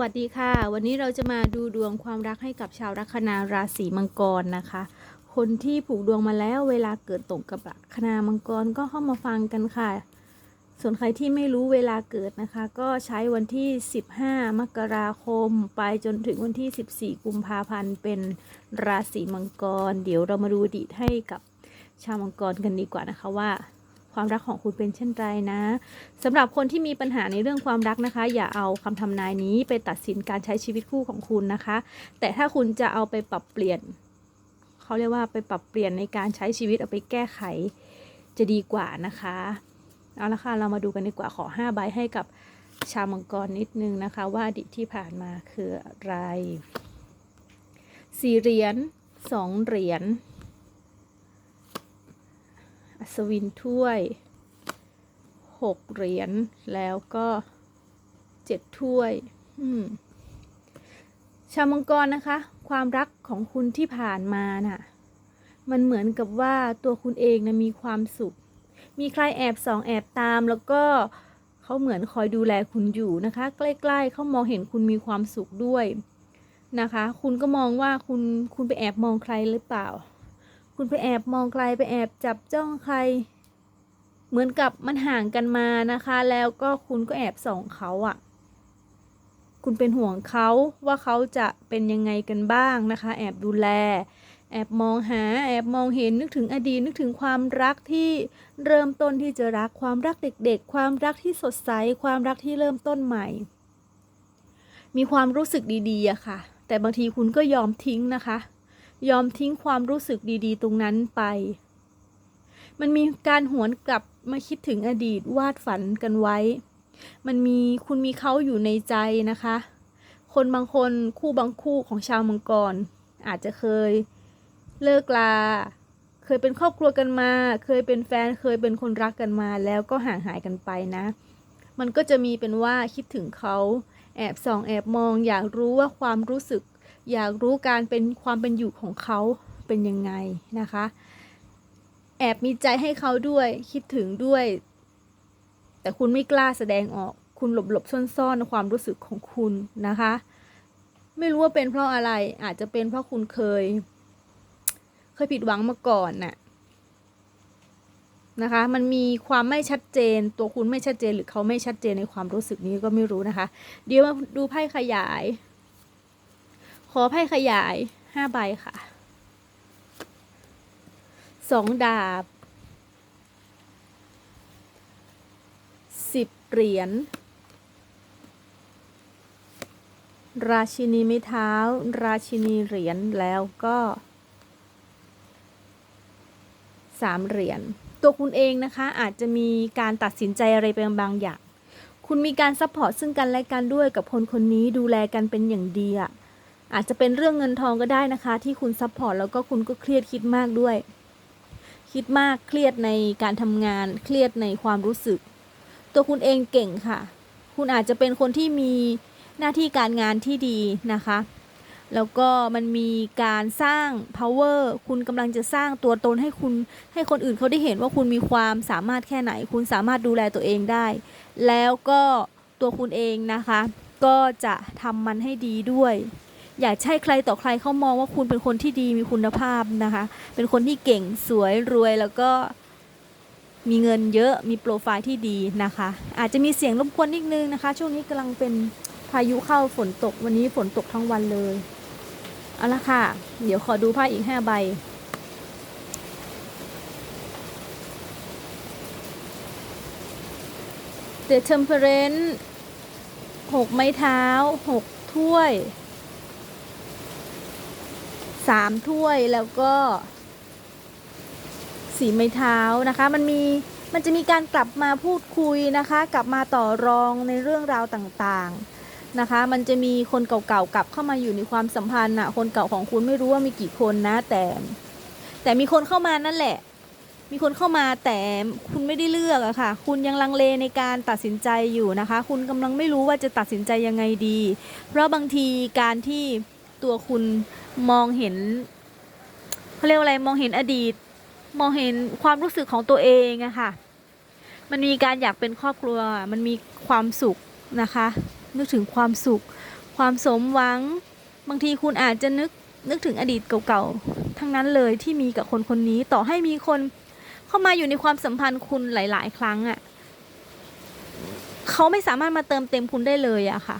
วัสดีค่ะ วันนี้เราจะมาดูดวงความรักให้กับชาวลัคนาราศีมังกรนะคะ คนที่ผูกดวงมาแล้วเวลาเกิดตรงกับลัคนามังกรก็เข้ามาฟังกันค่ะ ส่วนใครที่ไม่รู้เวลาเกิดนะคะ ก็ใช้วันที่ 15 มกราคม ไปจนถึงวันที่ 14 กุมภาพันธ์เป็นราศีมังกร เดี๋ยวเรามาดูดีให้กับชาวมังกรกันดีกว่านะคะว่า ความรักของคุณเป็นเช่นไรนะสำหรับคนที่มีปัญหาในเรื่องความรักนะคะ อย่าเอาคำทำนายนี้ไปตัดสินการใช้ชีวิตคู่ของคุณนะคะ แต่ถ้าคุณจะเอาไปปรับเปลี่ยนเขาเรียกว่าไปปรับเปลี่ยนในการใช้ชีวิตเอาไปแก้ไขจะดีกว่านะคะเอาละค่ะเรามาดูกันดีกว่าขอ5ใบให้กับชาวมังกรนิดนึงนะคะ ว่าอดีตที่ผ่านมาคืออะไรสี่เหรียญสองเหรียญ อัศวินถ้วยหกเหรียญ แล้วก็เจ็ดถ้วยอืมชาวมังกรนะคะ ความรักของคุณที่ผ่านมาน่ะ มันเหมือนกับว่าตัวคุณเองนะมีความสุข มีใครแอบส่องแอบตามแล้วก็เขาเหมือนคอยดูแลคุณอยู่นะคะ ใกล้ๆเขามองเห็นคุณมีความสุขด้วยนะคะ คุณก็มองว่าคุณคุณไปแอบมองใครหรือเปล่า คุณไปแอบมองใครไปแอบจับจ้องใคร เหมือนกับมันห่างกันมานะคะ แล้วก็คุณก็แอบส่องเขาอะ่ะ คุณเป็นห่วงเขาว่าเขาจะเป็นยังไงกันบ้างนะคะ แอบดูแล แอบมองหา แอบมองเห็นนึกถึงอดีตนึกถึงความรักที่เริ่มต้นที่จะรักความรักเด็ก ๆ ความรักที่สดใสความรักที่เริ่มต้นใหม่ มีความรู้สึกดีๆอะค่ะ แต่บางทีคุณก็ยอมทิ้งนะคะ ยอมทิ้งความรู้สึกดีๆ ตรงนั้นไป มันมีการหวนกลับมาคิดถึงอดีตวาดฝันกันไว้ มันมีคุณมีเขาอยู่ในใจนะคะ คนบางคนคู่บางคู่ของชาวมังกร อาจจะเคยเลิกลา เคยเป็นครอบครัวกันมา เคยเป็นแฟน เคยเป็นคนรักกันมา แล้วก็ห่างหายกันไปนะ มันก็จะมีเป็นว่าคิดถึงเขา แอบส่องแอบมอง อยากรู้ว่าความรู้สึก อยากรู้การเป็นความเป็นอยู่ของเขาเป็นยังไงนะคะ แอบมีใจให้เขาด้วยคิดถึงด้วย แต่คุณไม่กล้าแสดงออก คุณหลบหลบซ่อนซ่อนความรู้สึกของคุณนะคะ ไม่รู้ว่าเป็นเพราะอะไรอาจจะเป็นเพราะคุณเคย เคยผิดหวังมาก่อนน่ะนะคะ มันมีความไม่ชัดเจน ตัวคุณไม่ชัดเจนหรือเขาไม่ชัดเจนในความรู้สึกนี้ก็ไม่รู้นะคะ เดี๋ยวมาดูไพ่ขยาย ขอไพ่ขยายห้าใบค่ะสองดาบสิบเหรียญราชินีไม้เท้า ราชินีเหรียญแล้วก็สามเหรียญตัวคุณเองนะคะอาจจะมีการตัดสินใจอะไรไปบางอย่าง คุณมีการซัพพอร์ตซึ่งกันและกันด้วยกับคนคนนี้ดูแลกันเป็นอย่างดีอะ อาจจะเป็นเรื่องเงินทองก็ได้นะคะ ที่คุณซัพพอร์ตแล้วก็คุณก็เครียดคิดมากด้วย คิดมากเครียดในการทำงาน เครียดในความรู้สึก ตัวคุณเองเก่งค่ะ คุณอาจจะเป็นคนที่มีหน้าที่การงานที่ดีนะคะ แล้วก็มันมีการสร้าง power คุณกำลังจะสร้างตัวตนให้คุณ ให้คนอื่นเขาได้เห็นว่าคุณมีความสามารถแค่ไหน คุณสามารถดูแลตัวเองได้ แล้วก็ตัวคุณเองนะคะ ก็จะทำมันให้ดีด้วย อยากให้ใครต่อใครเขามองว่าคุณเป็นคนที่ดีมีคุณภาพนะคะ เป็นคนที่เก่งสวยรวยแล้วก็มีเงินเยอะมีโปรไฟล์ที่ดีนะคะ อาจจะมีเสียงรบกวนนิดนึงนะคะ ช่วงนี้กำลังเป็นพายุเข้าฝนตกวันนี้ฝนตกทั้งวันเลยเอาละค่ะ เดี๋ยวขอดูไพ่อีกห้าใบ The Temperance หกไม้เท้าหกถ้วย สามถ้วยแล้วก็ สีไม้เท้านะคะ มันมีมันจะมีการกลับมาพูดคุยนะคะ กลับมาต่อรองในเรื่องราวต่างๆนะคะ มันจะมีคนเก่าๆกลับเข้ามาอยู่ในความสัมพันธ์น่ะคนเก่าของคุณไม่รู้ว่ามีกี่คนนะ แต่ แต่มีคนเข้ามานั่นแหละ มีคนเข้ามาแต่คุณไม่ได้เลือกอะค่ะ คุณยังลังเลในการตัดสินใจอยู่นะคะ คุณกำลังไม่รู้ว่าจะตัดสินใจยังไงดี เพราะบางทีการที่ ตัวคุณมองเห็นเขาเรียกว่าอะไรมองเห็นอดีต มองเห็นความรู้สึกของตัวเองอะค่ะ มันมีการอยากเป็นครอบครัว มันมีความสุขนะคะ นึกถึงความสุข ความสมหวัง บางทีคุณอาจจะนึกนึกถึงอดีตเก่าๆ ทั้งนั้นเลยที่มีกับคนคนนี้ต่อให้มีคนเข้ามาอยู่ในความสัมพันธ์คุณหลาย ๆ ครั้งอะ่ะเขาไม่สามารถมาเติมเต็มคุณได้เลยอะค่ะ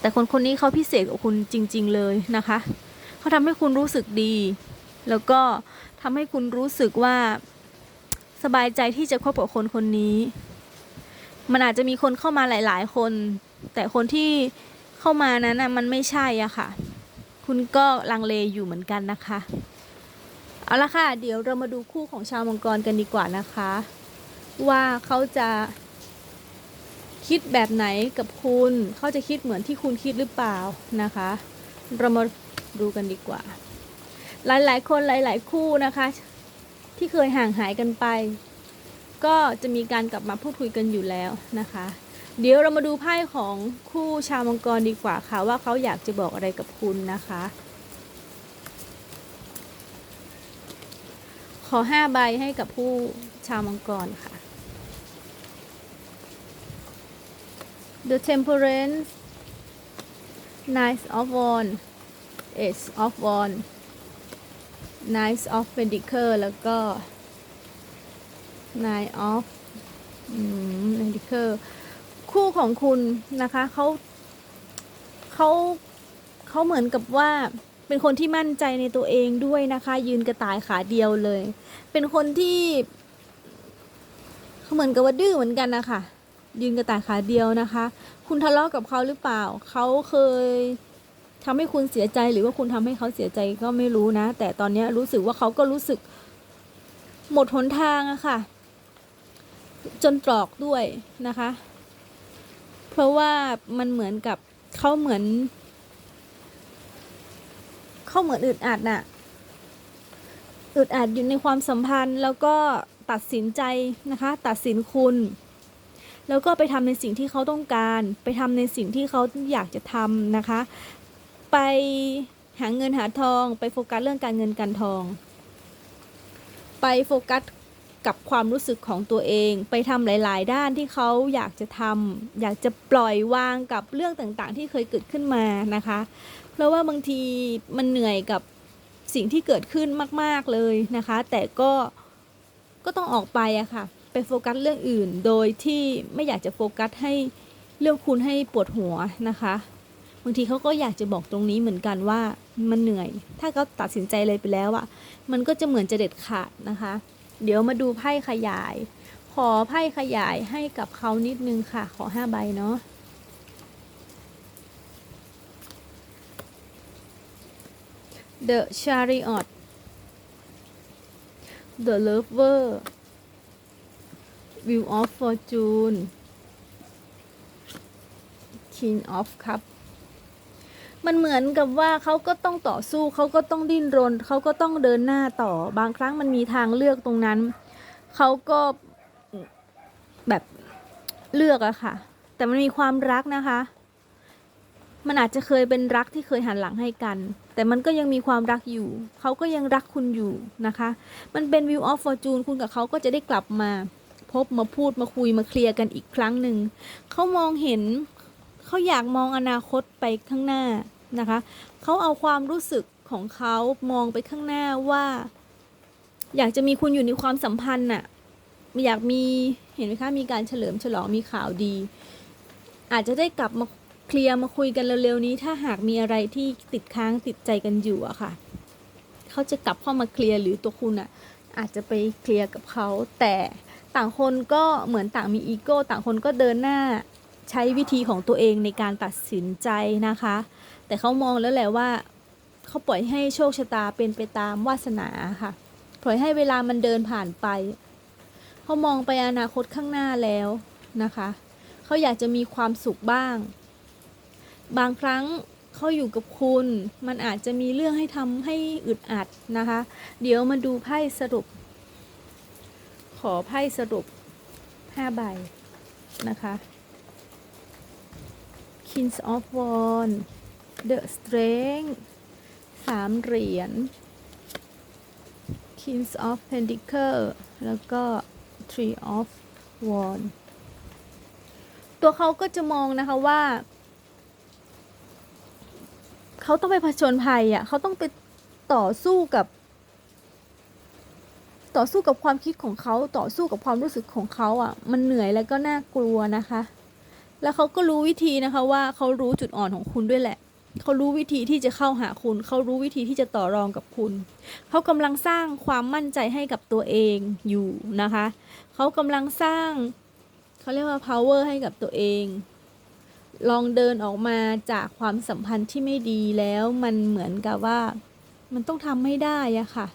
แต่คนคนนี้เขาพิเศษกับคุณจริง ๆ เลยนะคะ เขาทำให้คุณรู้สึกดี แล้วก็ทำให้คุณรู้สึกว่าสบายใจที่จะคบกับคนคนนี้ มันอาจจะมีคนเข้ามาหลาย ๆ คน แต่คนที่เข้ามานั้นนะมันไม่ใช่อะค่ะ คุณก็ลังเลอยู่เหมือนกันนะคะ เอาละค่ะ เดี๋ยวเรามาดูคู่ของชาวมังกรกันดีกว่านะคะ ว่าเขาจะ คิดแบบไหนกับคุณ เขาจะคิดเหมือนที่คุณคิดหรือเปล่านะคะ เรามาดูกันดีกว่า หลายๆ คนหลาย ๆ คู่นะคะ ที่เคยห่างหายกันไป ก็จะมีการกลับมาพูดคุยกันอยู่แล้วนะคะ เดี๋ยวเรามาดูไพ่ของคู่ชาวมังกรดีกว่าค่ะว่าเขาอยากจะบอกอะไรกับคุณนะคะ ขอห้าใบให้กับผู้ชาวมังกรค่ะ The Temperance Knight of Wands Ace of Wands Knight of Pentacle แล้วก็ Nine of อืม Pentacle คู่ของคุณนะคะเขาเขาเขาเหมือนกับว่าเป็นคนที่มั่นใจในตัวเองด้วยนะคะ ยืนกระต่ายขาเดียวเลย เป็นคนที่เขาเหมือนกับว่าดื้อเหมือนกันนะคะ ยืนกระต่ายขาเดียวนะคะ คุณทะเลาะกับเขาหรือเปล่า เขาเคยทำให้คุณเสียใจหรือว่าคุณทำให้เขาเสียใจก็ไม่รู้นะ แต่ตอนนี้รู้สึกว่าเขาก็รู้สึก หมดหนทางอะค่ะ จนตรอกด้วยนะคะ เพราะว่ามันเหมือนกับเขาเหมือนเขาเหมือนอึดอัดน่ะอึดอัดอยู่ในความสัมพันธ์แล้วก็ตัดสินใจนะคะ ตัดสินคุณ แล้วก็ไปทำในสิ่งที่เขาต้องการ ไปทำในสิ่งที่เขาอยากจะทำนะคะ ไปหาเงินหาทอง ไปโฟกัสเรื่องการเงินการทอง ไปโฟกัสกับความรู้สึกของตัวเอง ไปทำหลาย ๆ ด้านที่เขาอยากจะทำอยากจะปล่อยวางกับเรื่องต่างๆ ที่เคยเกิดขึ้นมานะคะ เพราะว่าบางทีมันเหนื่อยกับสิ่งที่เกิดขึ้นมาก ๆ เลยนะคะ แต่ก็ก็ต้องออกไปอะค่ะ ไปโฟกัสเรื่องอื่น โดยที่ไม่อยากจะโฟกัสให้เรื่องคุณให้ปวดหัวนะคะบางทีเขาก็อยากจะบอกตรงนี้เหมือนกันว่ามันเหนื่อย ถ้าเขาตัดสินใจเลยไปแล้วอะมันก็จะเหมือนจะเด็ดขาดนะคะ เดี๋ยวมาดูไพ่ขยาย ขอไพ่ขยายให้กับเขานิดนึงค่ะ ขอห้าใบเนาะ The Chariot The Lover Wheel of Fortune King of Cup มันเหมือนกับว่าเขาก็ต้องต่อสู้เขาก็ต้องดิ้นรนเขาก็ต้องเดินหน้าต่อบางครั้งมันมีทางเลือกตรงนั้น เขาก็แบบเลือกอะค่ะ แต่มันมีความรักนะคะ มันอาจจะเคยเป็นรักที่เคยหันหลังให้กัน แต่มันก็ยังมีความรักอยู่ เขาก็ยังรักคุณอยู่นะคะ มันเป็น View of Fortune คุณกับเขาก็จะได้กลับมา พบมาพูดมาคุยมาเคลียร์กันอีกครั้งหนึ่งเขามองเห็นเขาอยากมองอนาคตไปข้างหน้านะคะเขาเอาความรู้สึกของเขามองไปข้างหน้าว่า อยากจะมีคุณอยู่ในความสัมพันธ์น่ะอยากมีเห็นไหมคะมีการเฉลิมฉลองมีข่าวดี อาจจะได้กลับมาเคลียร์มาคุยกันเร็วๆนี้ ถ้าหากมีอะไรที่ติดค้างติดใจกันอยู่อะค่ะเขาจะกลับเข้ามาเคลียร์หรือตัวคุณอะอาจจะไปเคลียร์กับเขาแต่ ต่างคนก็เหมือนต่างมีอีโก้ต่างคนก็เดินหน้าใช้วิธีของตัวเองในการตัดสินใจนะคะ แต่เขามองแล้วแหละว่าเขาปล่อยให้โชคชะตาเป็นไปตามวาสนาค่ะปล่อยให้เวลามันเดินผ่านไปเขามองไปอนาคตข้างหน้าแล้วนะคะเขาอยากจะมีความสุขบ้าง บางครั้งเขาอยู่กับคุณ มันอาจจะมีเรื่องให้ทำให้อึดอัดนะคะ เดี๋ยวมาดูไพ่สรุป ขอไพ่สรุปห้าใบนะคะ Kings of Wands The Strength สามเหรียญ Kings of Pentacle แล้วก็ Three of Wands ตัวเขาก็จะมองนะคะว่า เขาต้องไปผจญภัยอะเขาต้องไปต่อสู้กับ ต่อสู้กับความคิดของเขาต่อสู้กับความรู้สึกของเขาอะ มันเหนื่อยแล้วก็น่ากลัวนะคะ แล้วเขาก็รู้วิธีนะคะว่าเขารู้จุดอ่อนของคุณด้วยแหละเขารู้วิธีที่จะเข้าหาคุณ เขารู้วิธีที่จะต่อรองกับคุณ เขากำลังสร้างความมั่นใจให้กับตัวเองอยู่นะคะ เขากำลังสร้าง เขาเรียกว่า power ให้กับตัวเอง ลองเดินออกมาจากความสัมพันธ์ที่ไม่ดีแล้ว มันเหมือนกับว่า มันต้องทำไม่ได้อะค่ะ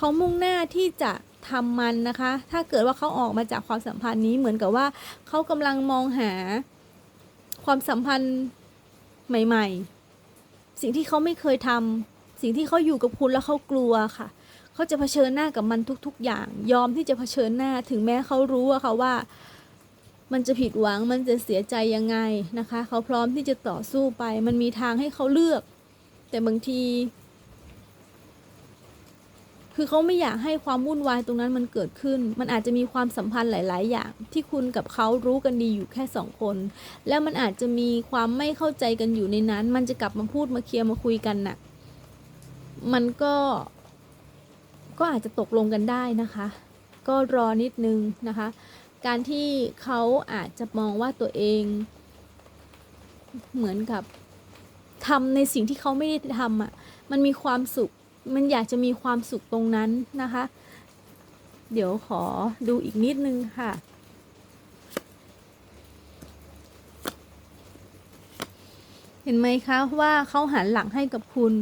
เขามุ่งหน้าที่จะทำมันนะคะ ถ้าเกิดว่าเขาออกมาจากความสัมพันธ์นี้เหมือนกับว่าเขากำลังมองหาความสัมพันธ์ใหม่ ๆ สิ่งที่เขาไม่เคยทำสิ่งที่เขาอยู่กับคุณแล้วเขากลัวค่ะ เขาจะเผชิญหน้ากับมันทุก ๆ อย่าง ยอมที่จะเผชิญหน้า ถึงแม้เขารู้อะค่ะว่า มันจะผิดหวัง มันจะเสียใจยังไงนะคะ เขาพร้อมที่จะต่อสู้ไป มันมีทางให้เขาเลือก แต่บางที คือเขาไม่อยากให้ความวุ่นวายตรงนั้นมันเกิดขึ้น มันอาจจะมีความสัมพันธ์หลาย ๆ อย่าง ที่คุณกับเขารู้กันดีอยู่แค่สองคน แล้วมันอาจจะมีความไม่เข้าใจกันอยู่ในนั้น มันจะกลับมาพูดมาเคลียร์มาคุยกันน่ะ มันก็ก็อาจจะตกลงกันได้นะคะ ก็รอนิดนึงนะคะ การที่เขาอาจจะมองว่าตัวเอง เหมือนกับทำในสิ่งที่เขาไม่ได้ทำอะ มันมีความสุข มันอยากจะมีความสุขตรงนั้นนะคะ เดี๋ยวขอดูอีกนิดนึงค่ะ เห็นไหมคะว่าเขาหันหลังให้กับคุณ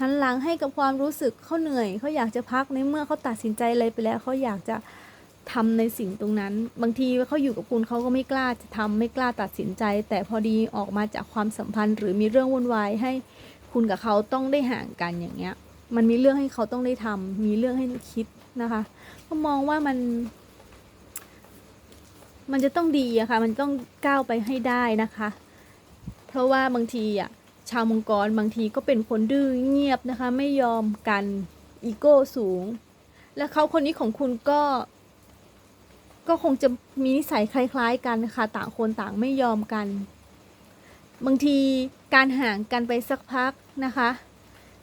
หันหลังให้กับความรู้สึกเขาเหนื่อยเขาอยากจะพักในเมื่อเขาตัดสินใจอะไรไปแล้วเขาอยากจะทำในสิ่งตรงนั้น บางทีเขาอยู่กับคุณเขาก็ไม่กล้าจะทำไม่กล้าตัดสินใจ แต่พอดีออกมาจากความสัมพันธ์ หรือมีเรื่องวุ่นวายให้คุณกับเขาต้องได้ห่างกันอย่างเงี้ย มันมีเรื่องให้เขาต้องได้ทำมีเรื่องให้คิดนะคะ ก็มองว่ามัน มันจะต้องดีอะค่ะ มันต้องก้าวไปให้ได้นะคะ เพราะว่าบางทีอะชาวมังกรบางทีก็เป็นคนดื้อเงียบนะคะ ไม่ยอมกันอีโก้สูง และเขาคนนี้ของคุณก็ ก็คงจะมีนิสัยคล้าย ๆ กันค่ะต่างคนต่างไม่ยอมกัน บางทีการห่างกันไปสักพักนะคะ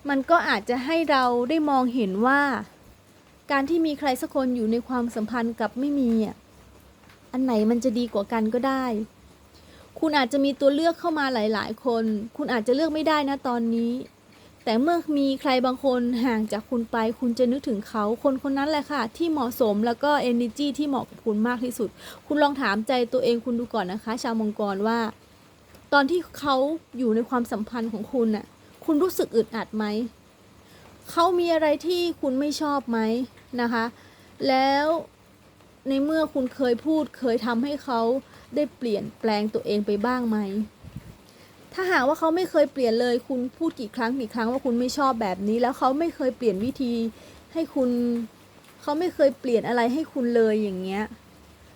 มันก็อาจจะให้เราได้มองเห็นว่า การที่มีใครสักคนอยู่ในความสัมพันธ์กับไม่มีอะอันไหนมันจะดีกว่ากันก็ได้ คุณอาจจะมีตัวเลือกเข้ามาหลาย ๆ คน คุณอาจจะเลือกไม่ได้นะตอนนี้ แต่เมื่อมีใครบางคนห่างจากคุณไป คุณจะนึกถึงเขาคนคนนั้นแหละค่ะ ที่เหมาะสมแล้วก็ energy ที่เหมาะกับคุณมากที่สุด คุณลองถามใจตัวเองคุณดูก่อนนะคะ ชาวมังกรว่า ตอนที่เขาอยู่ในความสัมพันธ์ของคุณน่ะ คุณรู้สึกอึดอัดไหม เขามีอะไรที่คุณไม่ชอบไหมนะคะ แล้วในเมื่อคุณเคยพูดเคยทำให้เขาได้เปลี่ยนแปลงตัวเองไปบ้างไหม ถ้าหากว่าเขาไม่เคยเปลี่ยนเลย คุณพูดกี่ครั้งกี่ครั้งว่าคุณไม่ชอบแบบนี้ แล้วเขาไม่เคยเปลี่ยนวิธีให้คุณ เขาไม่เคยเปลี่ยนอะไรให้คุณเลยอย่างเงี้ย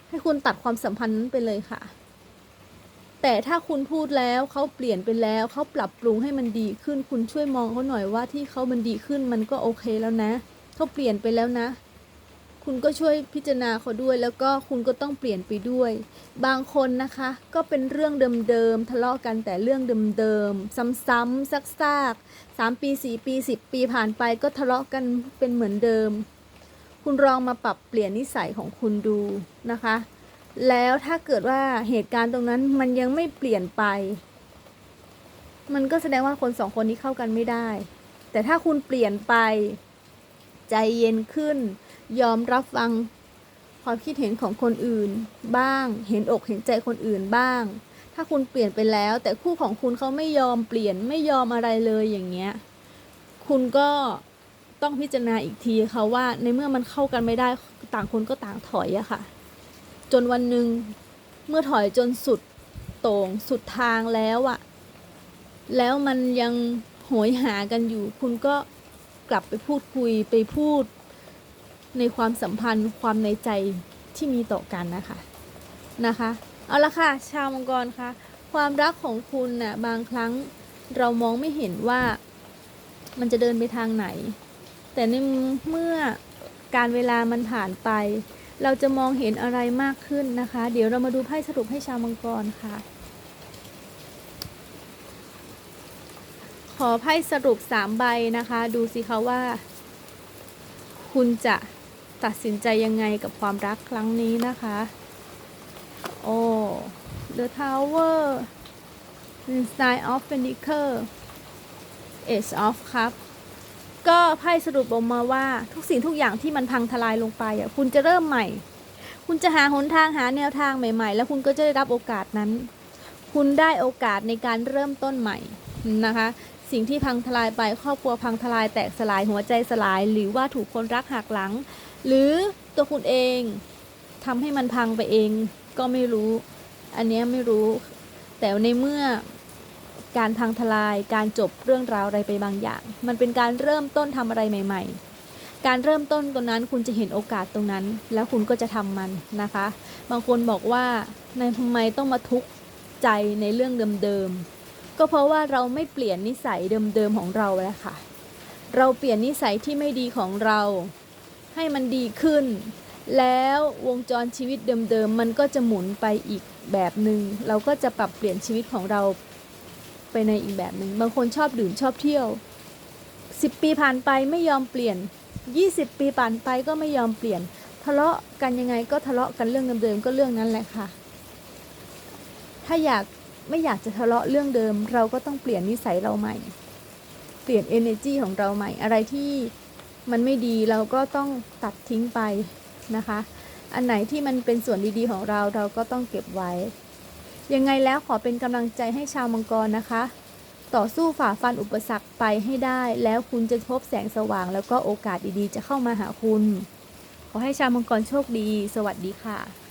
ให้คุณตัดความสัมพันธ์นั้นไปเลยค่ะ แต่ถ้าคุณพูดแล้วเขาเปลี่ยนไปแล้วเขาปรับปรุงให้มันดีขึ้น คุณช่วยมองเขาหน่อยว่าที่เขามันดีขึ้นมันก็โอเคแล้วนะเขาเปลี่ยนไปแล้วนะ คุณก็ช่วยพิจารณาเขาด้วย แล้วก็คุณก็ต้องเปลี่ยนไปด้วย บางคนนะคะ ก็เป็นเรื่องเดิมๆทะเลาะกันแต่เรื่องเดิมๆซ้ำๆซากๆสามปีสี่ปีสิบปีผ่านไปก็ทะเลาะกันเป็นเหมือนเดิม คุณลองมาปรับเปลี่ยนนิสัยของคุณดูนะคะ แล้วถ้าเกิดว่าเหตุการณ์ตรงนั้นมันยังไม่เปลี่ยนไป มันก็แสดงว่าคนสองคนนี้เข้ากันไม่ได้ แต่ถ้าคุณเปลี่ยนไป ใจเย็นขึ้น ยอมรับฟังความคิดเห็นของคนอื่นบ้าง เห็นอกเห็นใจคนอื่นบ้าง ถ้าคุณเปลี่ยนไปแล้ว แต่คู่ของคุณเขาไม่ยอมเปลี่ยนไม่ยอมอะไรเลยอย่างเงี้ย คุณก็ต้องพิจารณาอีกทีค่ะว่าในเมื่อมันเข้ากันไม่ได้ต่างคนก็ต่างถอยอะค่ะ จนวันหนึ่งเมื่อถอยจนสุดโต่งสุดทางแล้วอะแล้วมันยังโหยหากันอยู่ คุณก็กลับไปพูดคุยไปพูด ในความสัมพันธ์ความในใจที่มีต่อกันนะคะนะคะ เอาละค่ะ ชาวมังกรคะความรักของคุณน่ะบางครั้งเรามองไม่เห็นว่ามันจะเดินไปทางไหน แต่ในเมื่อการเวลามันผ่านไป เราจะมองเห็นอะไรมากขึ้นนะคะ เดี๋ยวเรามาดูไพ่สรุปให้ชาวมังกรค่ะ ขอไพ่สรุปสามใบนะคะ ดูสิคะว่า คุณจะตัดสินใจยังไงกับความรักครั้งนี้นะคะ โอ้ The Tower Nine of Pentacles Ace of Cup ก็ไพ่สรุปออกมาว่าทุกสิ่งทุกอย่างที่มันพังทลายลงไปอะคุณจะเริ่มใหม่ คุณจะหาหนทางหาแนวทางใหม่ ๆ แล้วคุณก็จะได้รับโอกาสนั้น คุณได้โอกาสในการเริ่มต้นใหม่นะคะ สิ่งที่พังทลายไปครอบครัวพังทลายแตกสลายหัวใจสลาย หรือว่าถูกคนรักหักหลัง หรือตัวคุณเองทำให้มันพังไปเองก็ไม่รู้ อันนี้ไม่รู้ แต่ในเมื่อ การพังทลาย การจบเรื่องราวอะไรไปบางอย่าง มันเป็นการเริ่มต้นทำอะไรใหม่ ๆ การเริ่มต้นตรงนั้นคุณจะเห็นโอกาสตรงนั้น แล้วคุณก็จะทำมันนะคะ บางคนบอกว่าในทำไมต้องมาทุกข์ใจในเรื่องเดิมๆ ก็เพราะว่าเราไม่เปลี่ยนนิสัยเดิมๆของเราแล้วค่ะ เราเปลี่ยนนิสัยที่ไม่ดีของเรา ให้มันดีขึ้น แล้ววงจรชีวิตเดิมๆ มันก็จะหมุนไปอีกแบบหนึง่งเราก็จะปรับเปลี่ยนชีวิตของเรา ไปในอีกแบบหนึ่งบางคนชอบดื่มชอบเที่ยว 10 ปีผ่านไปไม่ยอมเปลี่ยน 20 ปีผ่านไปก็ไม่ยอมเปลี่ยน ทะเลาะกันยังไงก็ทะเลาะกันเรื่องเดิมๆก็เรื่องนั้นแหละค่ะ ถ้าอยากไม่อยากจะทะเลาะเรื่องเดิม เราก็ต้องเปลี่ยนนิสัยเราใหม่ เปลี่ยน energy ของเราใหม่ อะไรที่มันไม่ดีเราก็ต้องตัดทิ้งไปนะคะ อันไหนที่มันเป็นส่วนดีๆของเราเราก็ต้องเก็บไว้ ยังไงแล้วขอเป็นกำลังใจให้ชาวมังกรนะคะ ต่อสู้ฝ่าฟันอุปสรรคไปให้ได้ แล้วคุณจะพบแสงสว่าง แล้วก็โอกาสดีๆ จะเข้ามาหาคุณ ขอให้ชาวมังกรโชคดี สวัสดีค่ะ